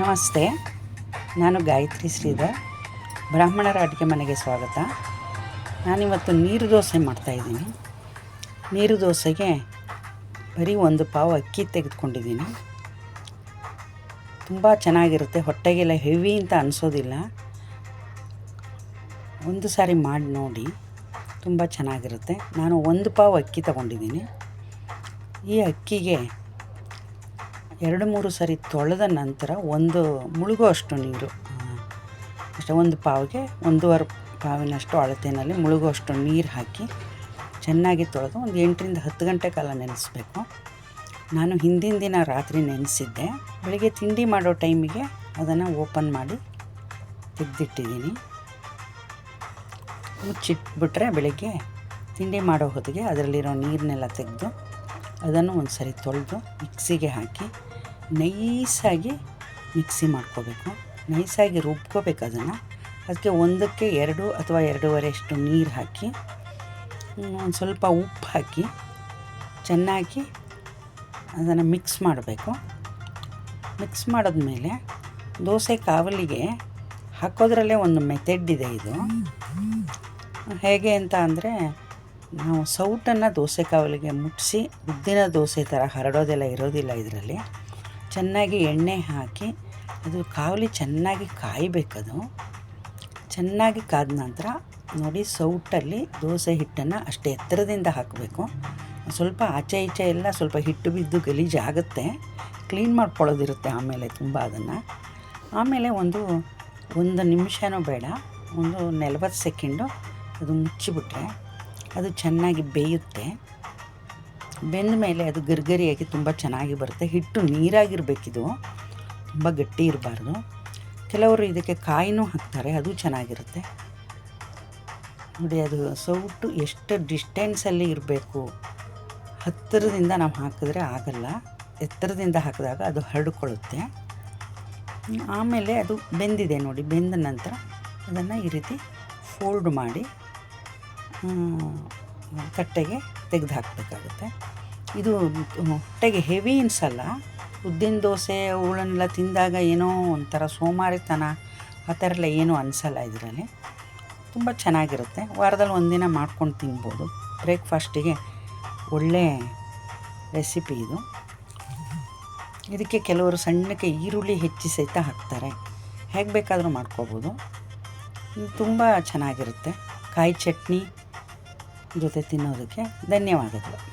ನಮಸ್ತೆ, ನಾನು ಗಾಯತ್ರಿ ಶ್ರೀಧರ್, ಬ್ರಾಹ್ಮಣರ ಅಡುಗೆ ಮನೆಗೆ ಸ್ವಾಗತ. ನಾನಿವತ್ತು ನೀರು ದೋಸೆ ಮಾಡ್ತಾಯಿದ್ದೀನಿ ನೀರು ದೋಸೆಗೆ ಬರೀ ಒಂದು ಪಾವು ಅಕ್ಕಿ ತೆಗೆದುಕೊಂಡಿದ್ದೀನಿ. ತುಂಬ ಚೆನ್ನಾಗಿರುತ್ತೆ, ಹೊಟ್ಟೆಗೆಲ್ಲ ಹೆವಿ ಅಂತ ಅನಿಸೋದಿಲ್ಲ. ಒಂದು ಸಾರಿ ಮಾಡಿ ನೋಡಿ, ತುಂಬ ಚೆನ್ನಾಗಿರುತ್ತೆ. ನಾನು ಒಂದು ಪಾವು ಅಕ್ಕಿ ತಗೊಂಡಿದ್ದೀನಿ. ಈ ಅಕ್ಕಿಗೆ ಎರಡು ಮೂರು ಸರಿ ತೊಳೆದ ನಂತರ ಒಂದು ಮುಳುಗೋ ಅಷ್ಟು ನೀರು. ಅಷ್ಟೇ ಒಂದು ಪಾವಿಗೆ ಒಂದೂವರೆ ಪಾವಿನಷ್ಟು ಅಳತೆಯಲ್ಲಿ ಮುಳುಗೋ ಅಷ್ಟು ನೀರು ಹಾಕಿ ಚೆನ್ನಾಗಿ ತೊಳೆದು ಒಂದು ಎಂಟರಿಂದ ಹತ್ತು ಗಂಟೆ ಕಾಲ ನೆನೆಸ್ಬೇಕು. ನಾನು ಹಿಂದಿನ ದಿನ ರಾತ್ರಿ ನೆನೆಸಿದ್ದೆ. ಬೆಳಿಗ್ಗೆ ತಿಂಡಿ ಮಾಡೋ ಟೈಮಿಗೆ ಅದನ್ನು ಓಪನ್ ಮಾಡಿ ತೆಗೆದಿಟ್ಟಿದ್ದೀನಿ. ಮುಚ್ಚಿಟ್ಬಿಟ್ರೆ ಬೆಳಿಗ್ಗೆ ತಿಂಡಿ ಮಾಡೋ ಹೊತ್ತಿಗೆ ಅದರಲ್ಲಿರೋ ನೀರನ್ನೆಲ್ಲ ತೆಗೆದು ಅದನ್ನು ಒಂದು ಸರಿ ತೊಳೆದು ಮಿಕ್ಸಿಗೆ ಹಾಕಿ ನೈಸಾಗಿ ಮಿಕ್ಸಿ ಮಾಡ್ಕೋಬೇಕು. ನೈಸಾಗಿ ರುಬ್ಕೋಬೇಕು ಅದನ್ನು. ಅದಕ್ಕೆ ಒಂದಕ್ಕೆ ಎರಡು ಅಥವಾ ಎರಡೂವರೆ ಅಷ್ಟು ನೀರು ಹಾಕಿ ಒಂದು ಸ್ವಲ್ಪ ಉಪ್ಪು ಹಾಕಿ, ಚೆನ್ನಾಗಿ ಅದನ್ನು ಮಿಕ್ಸ್ ಮಾಡಬೇಕು. ಮಿಕ್ಸ್ ಮಾಡಿದ್ಮೇಲೆ ದೋಸೆ ಕಾವಲಿಗೆ ಹಾಕೋದ್ರಲ್ಲೇ ಒಂದು ಮೆಥಡ್ ಇದೆ ಇದು. ಹೇಗೆ ಅಂತ ಅಂದರೆ, ನಾವು ಸೌಟನ್ನು ದೋಸೆ ಕಾವಲಿಗೆ ಮುಟ್ಟಿಸಿ, ಉದ್ದಿನ ದೋಸೆ ಥರ ಹರಡೋದೆಲ್ಲ ಇರೋದಿಲ್ಲ ಇದರಲ್ಲಿ. ಚೆನ್ನಾಗಿ ಎಣ್ಣೆ ಹಾಕಿ, ಅದು ಕಾವಲಿ ಚೆನ್ನಾಗಿ ಕಾಯಬೇಕದು. ಚೆನ್ನಾಗಿ ಕಾದ ನಂತರ ನೋಡಿ ಸೌಟಲ್ಲಿ ದೋಸೆ ಹಿಟ್ಟನ್ನು ಅಷ್ಟು ಎತ್ತರದಿಂದ ಹಾಕಬೇಕು. ಸ್ವಲ್ಪ ಆಚೆ ಈಚೆ ಎಲ್ಲ ಸ್ವಲ್ಪ ಹಿಟ್ಟು ಬಿದ್ದು ಗಲೀಜಾಗುತ್ತೆ ಕ್ಲೀನ್ ಮಾಡ್ಕೊಳ್ಳೋದಿರುತ್ತೆ ಆಮೇಲೆ ತುಂಬ ಅದನ್ನು. ಆಮೇಲೆ ಒಂದು ಒಂದು ನಿಮಿಷನೂ ಬೇಡ. ಒಂದು ನಲ್ವತ್ತು ಸೆಕೆಂಡು ಅದು ಮುಚ್ಚಿಬಿಟ್ರೆ ಅದು ಚೆನ್ನಾಗಿ ಬೇಯುತ್ತೆ. ಬೆಂದ ಮೇಲೆ ಅದು ಗರ್ಗರಿಯಾಗಿ ತುಂಬ ಚೆನ್ನಾಗಿ ಬರುತ್ತೆ. ಹಿಟ್ಟು ನೀರಾಗಿರಬೇಕಿದು. ತುಂಬ ಗಟ್ಟಿ ಇರಬಾರ್ದು. ಕೆಲವರು ಇದಕ್ಕೆ ಕಾಯಿನೂ ಹಾಕ್ತಾರೆ, ಅದು ಚೆನ್ನಾಗಿರುತ್ತೆ. ನೋಡಿ, ಅದು ಸೌಟು ಎಷ್ಟು ಡಿಸ್ಟೆನ್ಸಲ್ಲಿ ಇರಬೇಕು. ಹತ್ತಿರದಿಂದ ನಾವು ಹಾಕಿದ್ರೆ ಆಗಲ್ಲ. ಎತ್ತರದಿಂದ ಹಾಕಿದಾಗ ಅದು ಹರಡಿಕೊಳ್ಳುತ್ತೆ. ಆಮೇಲೆ ಅದು ಬೆಂದಿದೆ ನೋಡಿ, ಬೆಂದ ನಂತರ ಅದನ್ನು ಈ ರೀತಿ ಫೋಲ್ಡ್ ಮಾಡಿ ತಟ್ಟೆಗೆ ತೆಗೆದು ಹಾಕಬೇಕಾಗುತ್ತೆ ಇದು ಹೊಟ್ಟೆಗೆ ಹೆವಿ ಅನಿಸಲ್ಲ ಉದ್ದಿನ ದೋಸೆ ಅವುಗಳನ್ನೆಲ್ಲ ತಿಂದಾಗ ಏನೋ ಒಂಥರ ಸೋಮಾರಿತನ, ಆ ಥರ ಎಲ್ಲ ಏನೂ ಅನಿಸಲ್ಲ ಇದರಲ್ಲಿ. ತುಂಬ ಚೆನ್ನಾಗಿರುತ್ತೆ. ವಾರದಲ್ಲಿ ಒಂದಿನ ಮಾಡ್ಕೊಂಡು ತಿನ್ಬೋದು. ಬ್ರೇಕ್ಫಾಸ್ಟಿಗೆ ಒಳ್ಳೆ ರೆಸಿಪಿ ಇದು. ಇದಕ್ಕೆ ಕೆಲವರು ಸಣ್ಣಕ್ಕೆ ಈರುಳ್ಳಿ ಹೆಚ್ಚಿ ಸಹಿತ ಹಾಕ್ತಾರೆ. ಹೇಗೆ ಬೇಕಾದರೂ ಮಾಡ್ಕೋಬೋದು. ತುಂಬ ಚೆನ್ನಾಗಿರುತ್ತೆ. ಕಾಯಿ ಚಟ್ನಿ ಜೊತೆ ತಿನ್ನೋದಕ್ಕೆ ಧನ್ಯವಾದಗಳು.